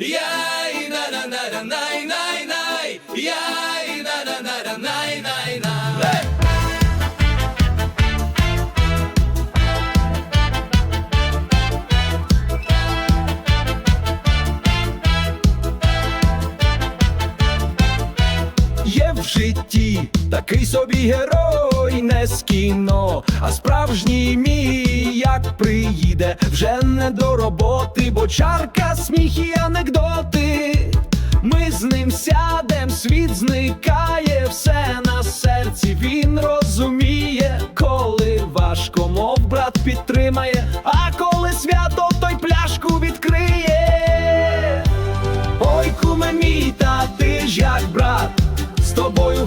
яй на на на на най най най яй Є в житті. Такий собі герой, не з кіно, а справжній мій, як приїде, вже не до роботи, бо чарка, сміх і анекдоти. Ми з ним сядем, світ зникає, все на серці він розуміє, коли важко, мов брат підтримає,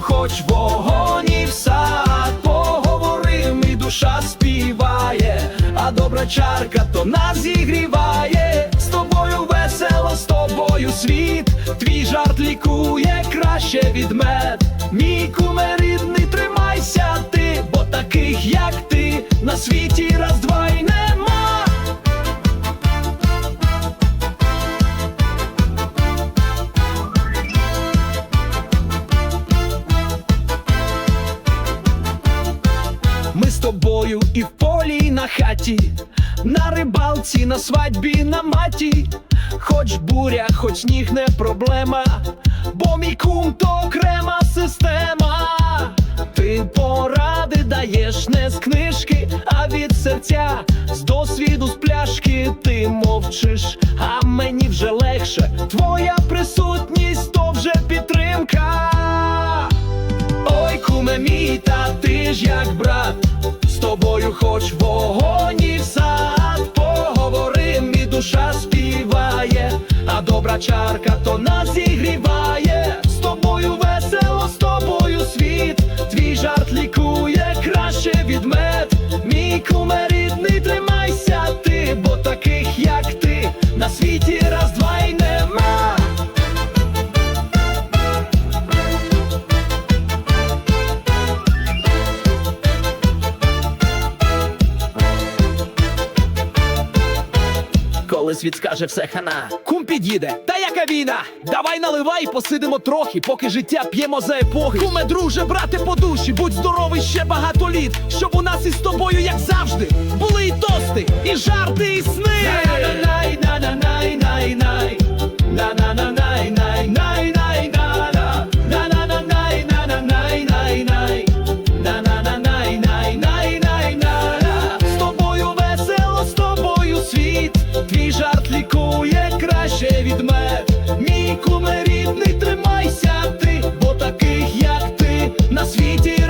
хоч вогонь і в сад поговорим, і душа співає, а добра чарка то нас зігріває, з тобою весело, з тобою світ, твій жарт лікує краще від мед. Мій куме рідний, тримайся ти, бо таких, як ти, на світі тобою і в полі, і на хаті, на рибалці, на свадьбі, на маті, хоч буря, хоч сніг не проблема, бо мій кум то окрема система. Ти поради даєш не з книжки, а від серця, з досвіду, з пляшки ти мовчиш, а мені вже легше. Твоя присутність то вже підтримка. Ой, куме мій, та ти ж як брат, тобою хоч вогонь і сад поговорим, і душа співає, а добра чарка то нас Коли світ скаже все хана, кум під'їде, та яка війна? Давай наливай, посидимо трохи, поки життя п'ємо за епохи. Куме, друже, брате по душі, будь здоровий ще багато літ, щоб у нас із тобою, як завжди, були і тости, і жарти, і сни. do